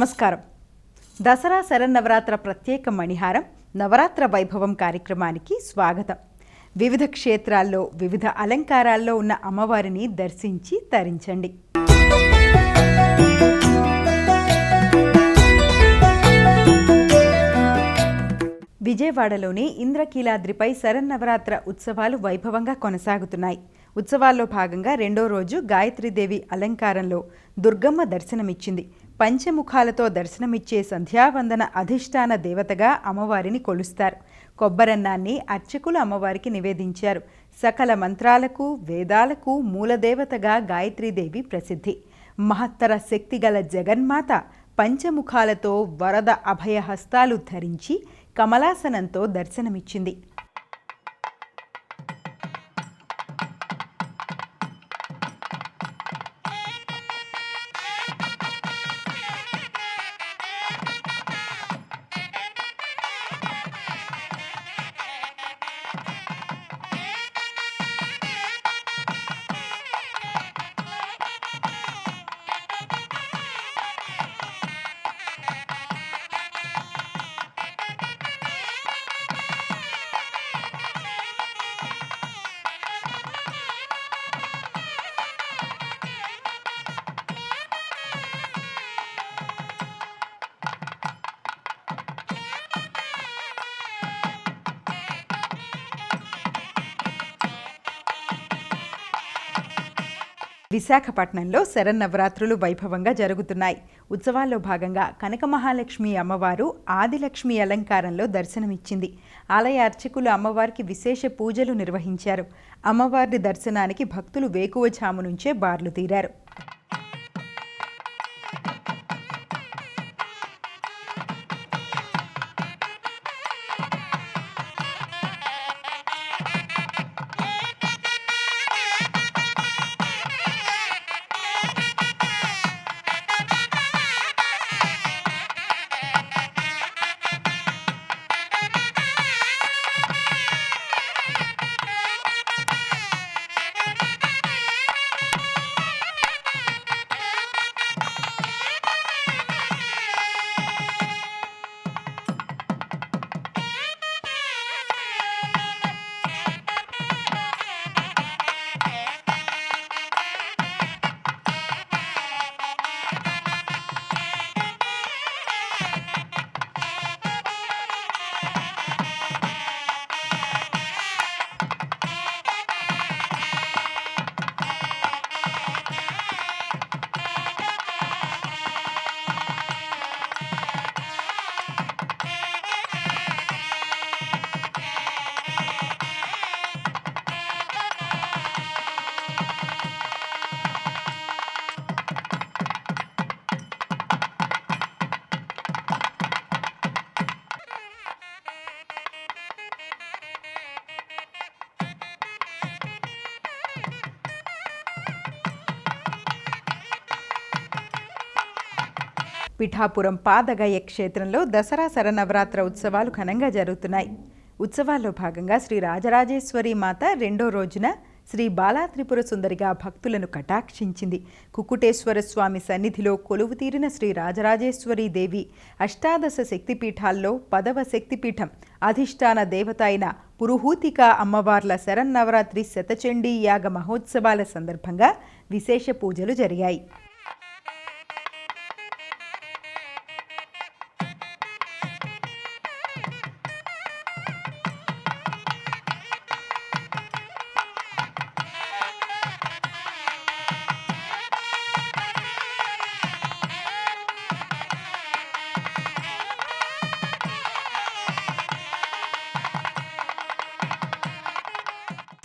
నమస్కారం. దసరా శరన్నవరాత్ర ప్రత్యేక మణిహారం నవరాత్ర వైభవం కార్యక్రమానికి స్వాగతం. వివిధ క్షేత్రాల్లో వివిధ అలంకారాల్లో ఉన్న అమ్మవారిని దర్శించి తరించండి. విజయవాడలోని ఇంద్రకీలాద్రిపై శరన్నవరాత్ర ఉత్సవాలు వైభవంగా కొనసాగుతున్నాయి. ఉత్సవాల్లో భాగంగా రెండో రోజు గాయత్రీదేవి అలంకారంలో దుర్గమ్మ దర్శనమిచ్చింది. పంచముఖాలతో దర్శనమిచ్చే సంధ్యావందన అధిష్టాన దేవతగా అమ్మవారిని కొలుస్తారు. కొబ్బరన్నాన్ని అర్చకులు అమ్మవారికి నివేదించారు. సకల మంత్రాలకు వేదాలకు మూలదేవతగా గాయత్రీదేవి ప్రసిద్ధి. మహత్తర శక్తిగల జగన్మాత పంచముఖాలతో వరద అభయహస్తాలు ధరించి కమలాసనంతో దర్శనమిచ్చింది. విశాఖపట్నంలో శరన్నవరాత్రులు వైభవంగా జరుగుతున్నాయి. ఉత్సవాల్లో భాగంగా కనక మహాలక్ష్మి అమ్మవారు ఆదిలక్ష్మి అలంకారంలో దర్శనమిచ్చింది. ఆలయ అర్చకులు అమ్మవారికి విశేష పూజలు నిర్వహించారు. అమ్మవారి దర్శనానికి భక్తులు వేకువజాము నుంచే బార్లు తీరారు. పిఠాపురం పాదగయ క్షేత్రంలో దసరా శరనవరాత్ర ఉత్సవాలు ఘనంగా జరుగుతున్నాయి. ఉత్సవాల్లో భాగంగా శ్రీ రాజరాజేశ్వరి మాత రెండో రోజున శ్రీ బాలా త్రిపుర సుందరిగా భక్తులను కటాక్షించింది. కుకుటేశ్వర స్వామి సన్నిధిలో కొలువు తీరిన శ్రీ రాజరాజేశ్వరి దేవి అష్టాదశ శక్తిపీఠాల్లో పదవ శక్తిపీఠం అధిష్టాన దేవత అయిన పురుహూతిక అమ్మవార్ల శరన్నవరాత్రి శతచండీ యాగ మహోత్సవాల సందర్భంగా విశేష పూజలు జరిగాయి.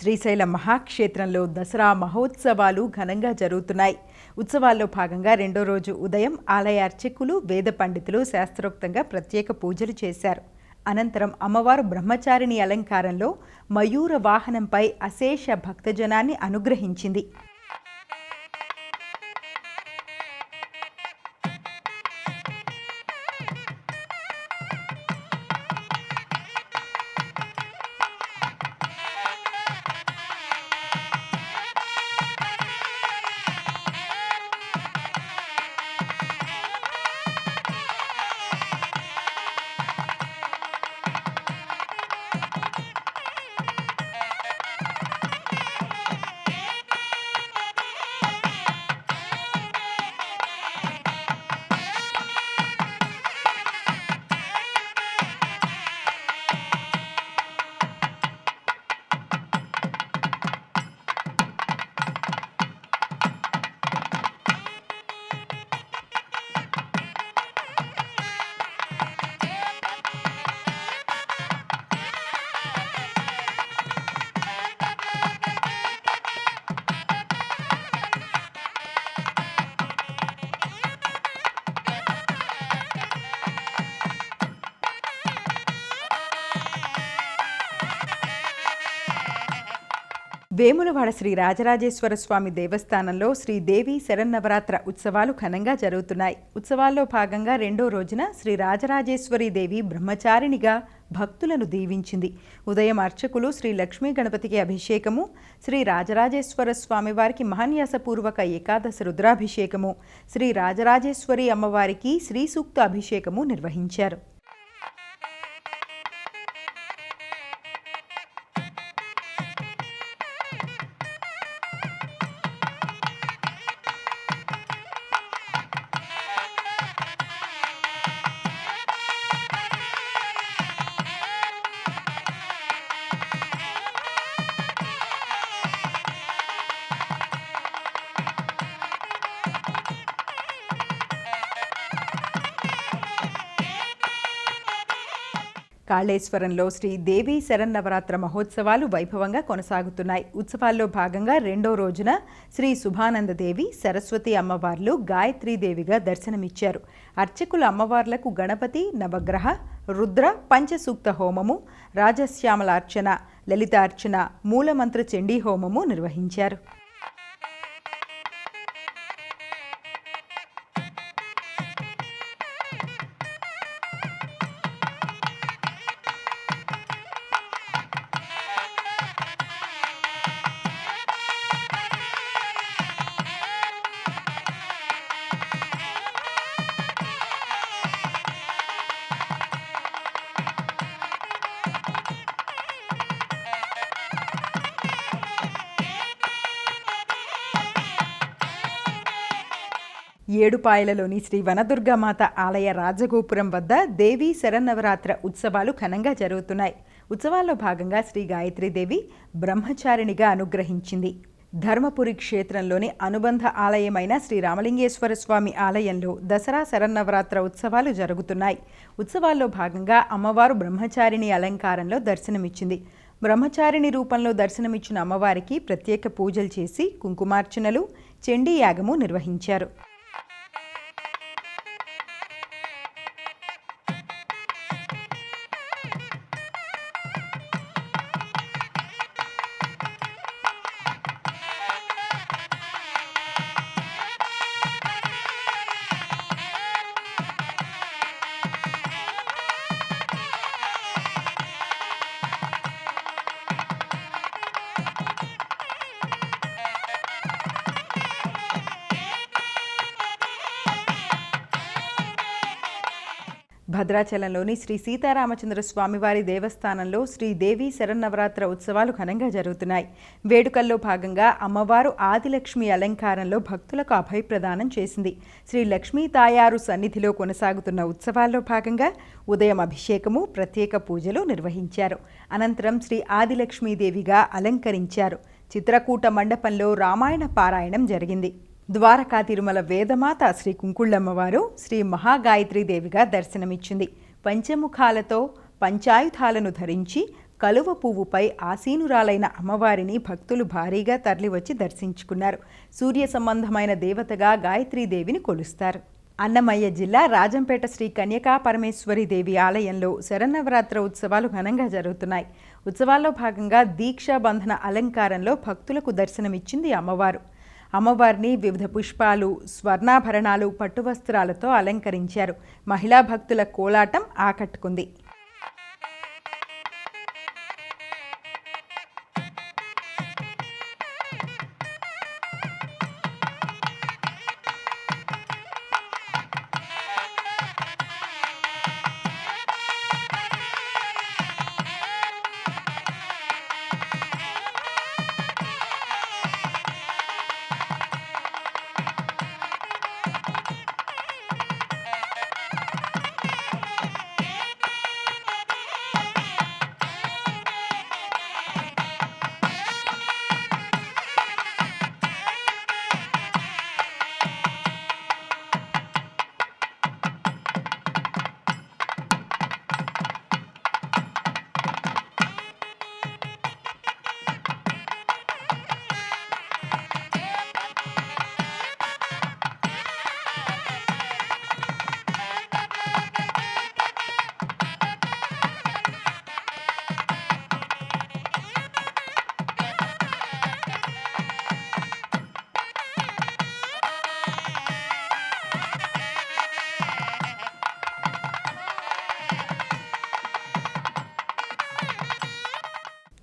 శ్రీశైలం మహాక్షేత్రంలో దసరా మహోత్సవాలు ఘనంగా జరుగుతున్నాయి. ఉత్సవాల్లో భాగంగా రెండో రోజు ఉదయం ఆలయ అర్చకులు వేద పండితులు శాస్త్రోక్తంగా ప్రత్యేక పూజలు చేశారు. అనంతరం అమ్మవారు బ్రహ్మచారిణి అలంకారంలో మయూర వాహనంపై అశేష భక్తజనాన్ని అనుగ్రహించింది. వేములవాడ శ్రీ రాజరాజేశ్వర స్వామి దేవస్థానంలో శ్రీదేవి శరన్నవరాత్ర ఉత్సవాలు ఘనంగా జరుగుతున్నాయి. ఉత్సవాల్లో భాగంగా రెండో రోజున శ్రీ రాజరాజేశ్వరి దేవి బ్రహ్మచారిణిగా భక్తులను దీవించింది. ఉదయం అర్చకులు శ్రీ లక్ష్మీ గణపతికి అభిషేకము శ్రీ రాజరాజేశ్వర స్వామి వారికి మహాన్యాసపూర్వక ఏకాదశ రుద్రాభిషేకము శ్రీ రాజరాజేశ్వరి అమ్మవారికి శ్రీ సూక్త అభిషేకము నిర్వహించారు. కాళేశ్వరంలో శ్రీ దేవి శరన్నవరాత్ర మహోత్సవాలు వైభవంగా కొనసాగుతున్నాయి. ఉత్సవాల్లో భాగంగా రెండో రోజున శ్రీ శుభానందదేవి సరస్వతి అమ్మవార్లు గాయత్రీదేవిగా దర్శనమిచ్చారు. అర్చకులు అమ్మవార్లకు గణపతి నవగ్రహ రుద్ర పంచసూక్త హోమము రాజశ్యామలార్చన లలితార్చన మూలమంత్ర చండీ హోమము నిర్వహించారు. ఏడుపాయలలోని శ్రీ వనదుర్గామాత ఆలయ రాజగోపురం వద్ద దేవీ శరన్నవరాత్ర ఉత్సవాలు ఘనంగా జరుగుతున్నాయి. ఉత్సవాల్లో భాగంగా శ్రీ గాయత్రీదేవి బ్రహ్మచారిణిగా అనుగ్రహించింది. ధర్మపురి క్షేత్రంలోని అనుబంధ ఆలయమైన శ్రీ రామలింగేశ్వర స్వామి ఆలయంలో దసరా శరన్నవరాత్ర ఉత్సవాలు జరుగుతున్నాయి. ఉత్సవాల్లో భాగంగా అమ్మవారు బ్రహ్మచారిణి అలంకారంలో దర్శనమిచ్చింది. బ్రహ్మచారిణి రూపంలో దర్శనమిచ్చిన అమ్మవారికి ప్రత్యేక పూజలు చేసి కుంకుమార్చనలు చండీ యాగము నిర్వహించారు. భద్రాచలంలోని శ్రీ సీతారామచంద్ర స్వామివారి దేవస్థానంలో శ్రీదేవి శరన్నవరాత్ర ఉత్సవాలు ఘనంగా జరుగుతున్నాయి. వేడుకల్లో భాగంగా అమ్మవారు ఆదిలక్ష్మి అలంకారంలో భక్తులకు అభయప్రదానం చేసింది. శ్రీ లక్ష్మీ తాయారు సన్నిధిలో కొనసాగుతున్న ఉత్సవాల్లో భాగంగా ఉదయం అభిషేకము ప్రత్యేక పూజలు నిర్వహించారు. అనంతరం శ్రీ ఆదిలక్ష్మీదేవిగా అలంకరించారు. చిత్రకూట మండపంలో రామాయణ పారాయణం జరిగింది. ద్వారకా తిరుమల వేదమాత శ్రీ కుంకుళ్ళమ్మవారు శ్రీ మహాగాయత్రీదేవిగా దర్శనమిచ్చింది. పంచముఖాలతో పంచాయుధాలను ధరించి కలువ పువ్వుపై ఆసీనురాలైన అమ్మవారిని భక్తులు భారీగా తరలివచ్చి దర్శించుకున్నారు. సూర్య సంబంధమైన దేవతగా గాయత్రీదేవిని కొలుస్తారు. అన్నమయ్య జిల్లా రాజంపేట శ్రీ కన్యకా పరమేశ్వరి దేవి ఆలయంలో శరన్నవరాత్ర ఉత్సవాలు ఘనంగా జరుగుతున్నాయి. ఉత్సవాల్లో భాగంగా దీక్షా బంధన అలంకారంలో భక్తులకు దర్శనమిచ్చింది అమ్మవారు. అమ్మవారిని వివిధ పుష్పాలు స్వర్ణాభరణాలు పట్టువస్త్రాలతో అలంకరించారు. మహిళా భక్తుల కోలాటం ఆకట్టుకుంది.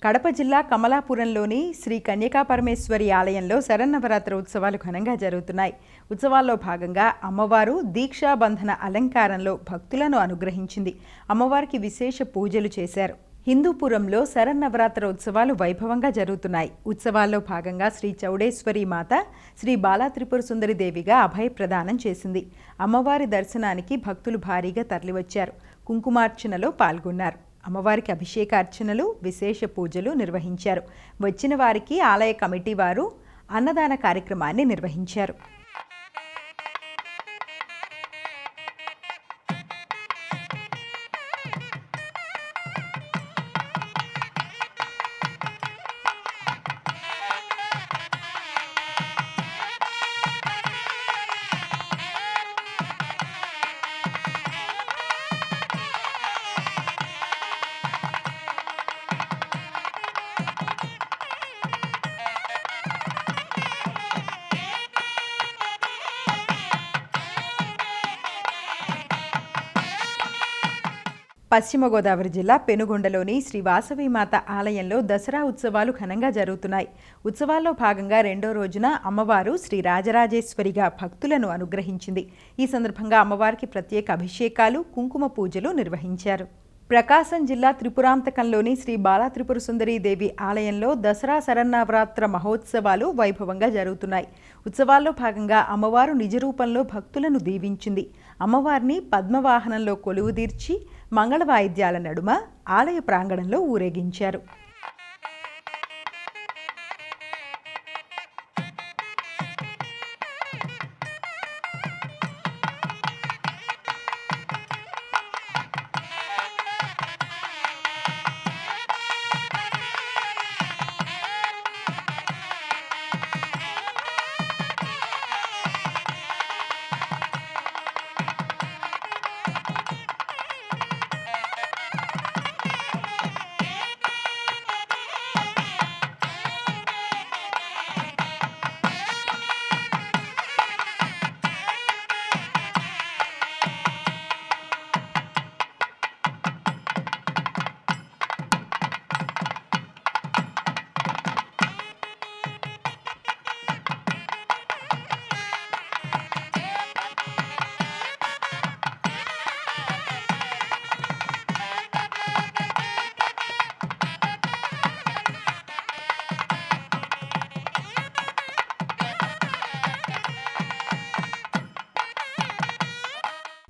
కడప జిల్లా కమలాపురంలోని శ్రీ కన్యకాపరమేశ్వరి ఆలయంలో శరన్నవరాత్రి ఉత్సవాలు ఘనంగా జరుగుతున్నాయి. ఉత్సవాల్లో భాగంగా అమ్మవారు దీక్షాబంధన అలంకారంలో భక్తులను అనుగ్రహించింది. అమ్మవారికి విశేష పూజలు చేశారు. హిందూపురంలో శరన్నవరాత్రి ఉత్సవాలు వైభవంగా జరుగుతున్నాయి. ఉత్సవాల్లో భాగంగా శ్రీ చౌడేశ్వరి మాత శ్రీ బాలా త్రిపుర సుందరి దేవిగా అభయ ప్రదానం చేసింది. అమ్మవారి దర్శనానికి భక్తులు భారీగా తరలివచ్చారు. కుంకుమార్చనలో పాల్గొన్నారు. అమ్మవారికి అభిషేకార్చనలు విశేష పూజలు నిర్వహించారు. వచ్చిన వారికి ఆలయ కమిటీ వారు అన్నదాన కార్యక్రమాన్ని నిర్వహించారు. పశ్చిమ గోదావరి జిల్లా పెనుగొండలోని శ్రీ వాసవిమాత ఆలయంలో దసరా ఉత్సవాలు ఘనంగా జరుగుతున్నాయి. ఉత్సవాల్లో భాగంగా రెండో రోజున అమ్మవారు శ్రీ రాజరాజేశ్వరిగా భక్తులను అనుగ్రహించింది. ఈ సందర్భంగా అమ్మవారికి ప్రత్యేక అభిషేకాలు కుంకుమ పూజలు నిర్వహించారు. ప్రకాశం జిల్లా త్రిపురాంతకంలోని శ్రీ బాలా త్రిపుర సుందరీ దేవి ఆలయంలో దసరా శరన్నవరాత్ర మహోత్సవాలు వైభవంగా జరుగుతున్నాయి. ఉత్సవాల్లో భాగంగా అమ్మవారు నిజ రూపంలో భక్తులను దీవించింది. అమ్మవారిని పద్మవాహనంలో కొలువుదీర్చి మంగళ వాయిద్యాల నడుమ ఆలయ ప్రాంగణంలో ఊరేగించారు.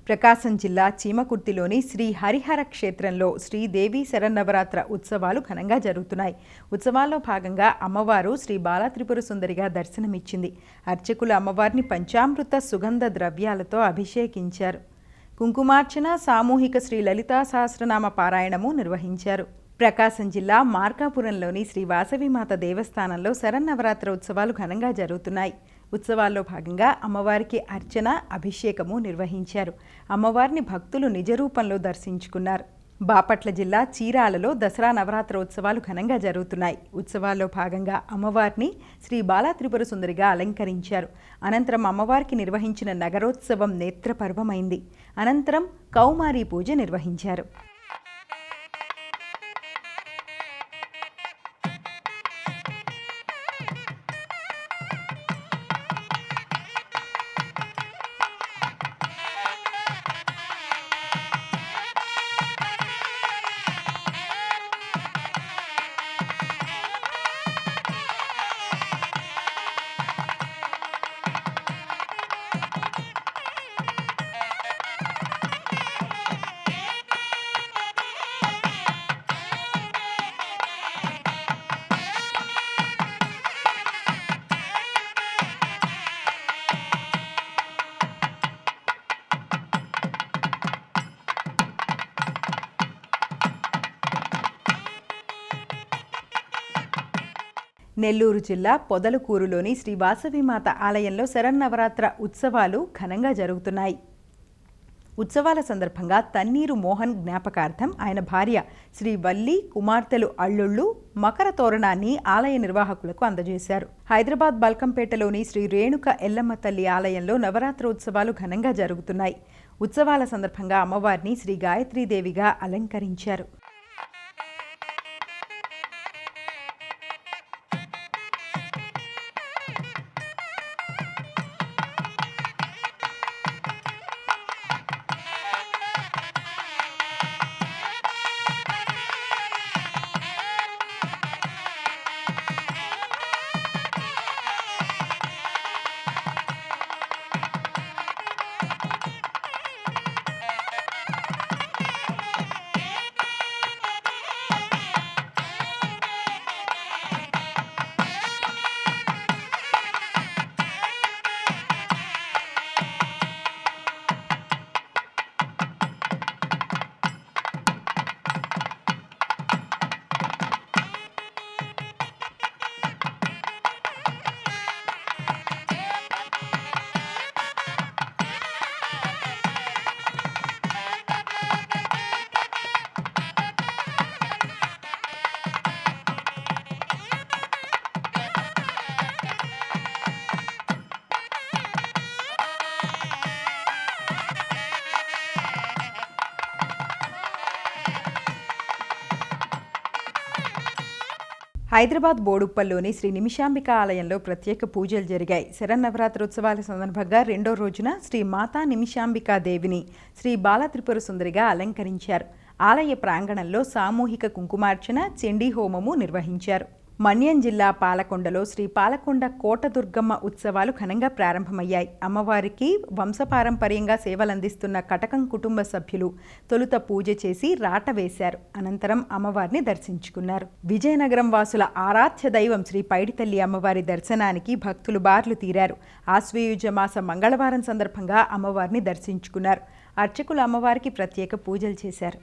ప్రకాశం జిల్లా చీమకుర్తిలోని శ్రీ హరిహర క్షేత్రంలో శ్రీదేవి శరన్నవరాత్ర ఉత్సవాలు ఘనంగా జరుగుతున్నాయి. ఉత్సవాల్లో భాగంగా అమ్మవారు శ్రీ బాలత్రిపుర సుందరిగా దర్శనమిచ్చింది. అర్చకులు అమ్మవారిని పంచామృత సుగంధ ద్రవ్యాలతో అభిషేకించారు. కుంకుమార్చన సామూహిక శ్రీ లలితా సహస్రనామ పారాయణము నిర్వహించారు. ప్రకాశం జిల్లా మార్కాపురంలోని శ్రీ వాసవిమాత దేవస్థానంలో శరన్నవరాత్ర ఉత్సవాలు ఘనంగా జరుగుతున్నాయి. ఉత్సవాల్లో భాగంగా అమ్మవారికి అర్చన అభిషేకము నిర్వహించారు. అమ్మవారిని భక్తులు నిజరూపంలో దర్శించుకున్నారు. బాపట్ల జిల్లా చీరాలలో దసరా నవరాత్ర ఉత్సవాలు ఘనంగా జరుగుతున్నాయి. ఉత్సవాల్లో భాగంగా అమ్మవారిని శ్రీ బాలా త్రిపుర సుందరిగా అలంకరించారు. అనంతరం అమ్మవారికి నిర్వహించిన నగరోత్సవం నేత్రపర్వమైంది. అనంతరం కౌమారి పూజ నిర్వహించారు. నెల్లూరు జిల్లా పొదలకూరులోని శ్రీ వాసవిమాత ఆలయంలో శరన్నవరాత్ర ఉత్సవాలు ఘనంగా జరుగుతున్నాయి. ఉత్సవాల సందర్భంగా తన్నీరు మోహన్ జ్ఞాపకార్థం ఆయన భార్య శ్రీ వల్లి కుమార్తెలు అల్లుళ్ళు మకర తోరణాన్ని ఆలయ నిర్వాహకులకు అందజేశారు. హైదరాబాద్ బల్కంపేటలోని శ్రీ రేణుక ఎల్లమ్మ తల్లి ఆలయంలో నవరాత్రి ఉత్సవాలు ఘనంగా జరుగుతున్నాయి. ఉత్సవాల సందర్భంగా అమ్మవారిని శ్రీ గాయత్రీదేవిగా అలంకరించారు. హైదరాబాద్ బోడుప్పల్లోని శ్రీ నిమిషాంబిక ఆలయంలో ప్రత్యేక పూజలు జరిగాయి. శరన్నవరాత్రోత్సవాల సందర్భంగా రెండో రోజున శ్రీ మాతా నిమిషాంబికా దేవిని శ్రీ బాలత్రిపుర సుందరిగా అలంకరించారు. ఆలయ ప్రాంగణంలో సామూహిక కుంకుమార్చన చండీ హోమము నిర్వహించారు. మన్యం జిల్లా పాలకొండలో శ్రీ పాలకొండ కోటదుర్గమ్మ ఉత్సవాలు ఘనంగా ప్రారంభమయ్యాయి. అమ్మవారికి వంశపారంపర్యంగా సేవలందిస్తున్న కటకం కుటుంబ సభ్యులు తొలుత పూజ చేసి రాట వేశారు. అనంతరం అమ్మవారిని దర్శించుకున్నారు. విజయనగరం వాసుల ఆరాధ్య దైవం శ్రీ పైడితల్లి అమ్మవారి దర్శనానికి భక్తులు బార్లు తీరారు. ఆశ్వయుజ మాస మంగళవారం సందర్భంగా అమ్మవారిని దర్శించుకున్నారు. అర్చకులు అమ్మవారికి ప్రత్యేక పూజలు చేశారు.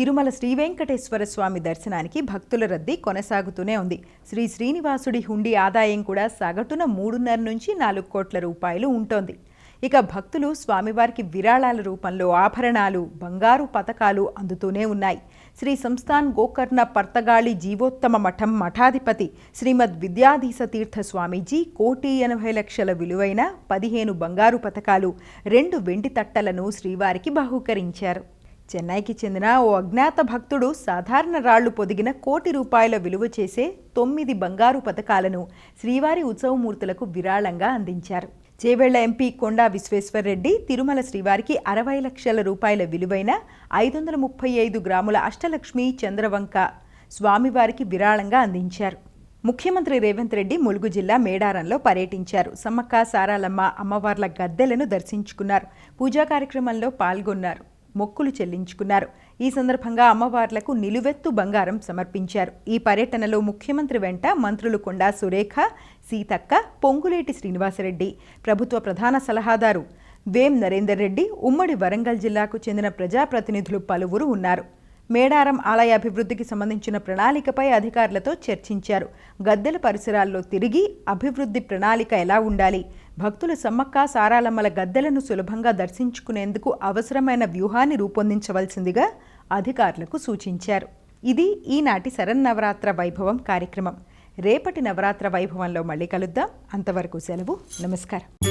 తిరుమల శ్రీ వెంకటేశ్వర స్వామి దర్శనానికి భక్తుల రద్దీ కొనసాగుతూనే ఉంది. శ్రీ శ్రీనివాసుడి హుండీ ఆదాయం కూడా సగటున మూడున్నర నుంచి నాలుగు కోట్ల రూపాయలు ఉంటోంది. ఇక భక్తులు స్వామివారికి విరాళాల రూపంలో ఆభరణాలు బంగారు పథకాలు అందుతూనే ఉన్నాయి. శ్రీ సంస్థాన్ గోకర్ణ పర్తగాళి జీవోత్తమ మఠం మఠాధిపతి శ్రీమద్ విద్యాధీశ తీర్థ స్వామీజీ కోటి ఎనభై లక్షల విలువైన పదిహేను బంగారు పథకాలు రెండు వెండి తట్టలను శ్రీవారికి బహూకరించారు. చెన్నైకి చెందిన ఓ అజ్ఞాత భక్తుడు సాధారణ రాళ్ళు పొదిగిన కోటి రూపాయల విలువ చేసే తొమ్మిది బంగారు పథకాలను శ్రీవారి ఉత్సవమూర్తులకు విరాళంగా అందించారు. చేవెళ్ళ ఎంపీ కొండా విశ్వేశ్వర్రెడ్డి తిరుమల శ్రీవారికి అరవై లక్షల రూపాయల విలువైన ఐదు వందల ముప్పై ఐదు గ్రాముల అష్టలక్ష్మి చంద్రవంక స్వామివారికి విరాళంగా అందించారు. ముఖ్యమంత్రి రేవంత్ రెడ్డి ములుగు జిల్లా మేడారంలో పర్యటించారు. సమ్మక్క సారాలమ్మ అమ్మవార్ల గద్దెలను దర్శించుకున్నారు. పూజా కార్యక్రమంలో పాల్గొన్నారు. మొక్కులు చెల్లించుకున్నారు. ఈ సందర్భంగా అమ్మవార్లకు నిలువెత్తు బంగారం సమర్పించారు. ఈ పర్యటనలో ముఖ్యమంత్రి వెంట మంత్రులు కొండా సురేఖ సీతక్క పొంగులేటి శ్రీనివాసరెడ్డి ప్రభుత్వ ప్రధాన సలహాదారు వేం నరేందర్ రెడ్డి ఉమ్మడి వరంగల్ జిల్లాకు చెందిన ప్రజాప్రతినిధులు పలువురు ఉన్నారు. మేడారం ఆలయ అభివృద్ధికి సంబంధించిన ప్రణాళికపై అధికారులతో చర్చించారు. గద్దెల పరిసరాల్లో తిరిగి అభివృద్ధి ప్రణాళిక ఎలా ఉండాలి? భక్తులు సమ్మక్క సారాలమ్మల గద్దెలను సులభంగా దర్శించుకునేందుకు అవసరమైన వ్యూహాన్ని రూపొందించవలసిందిగా అధికారులకు సూచించారు. ఇది ఈనాటి శరన్నవరాత్ర వైభవం కార్యక్రమం. రేపటి నవరాత్ర వైభవంలో మళ్ళీ కలుద్దాం. అంతవరకు సెలవు. నమస్కారం.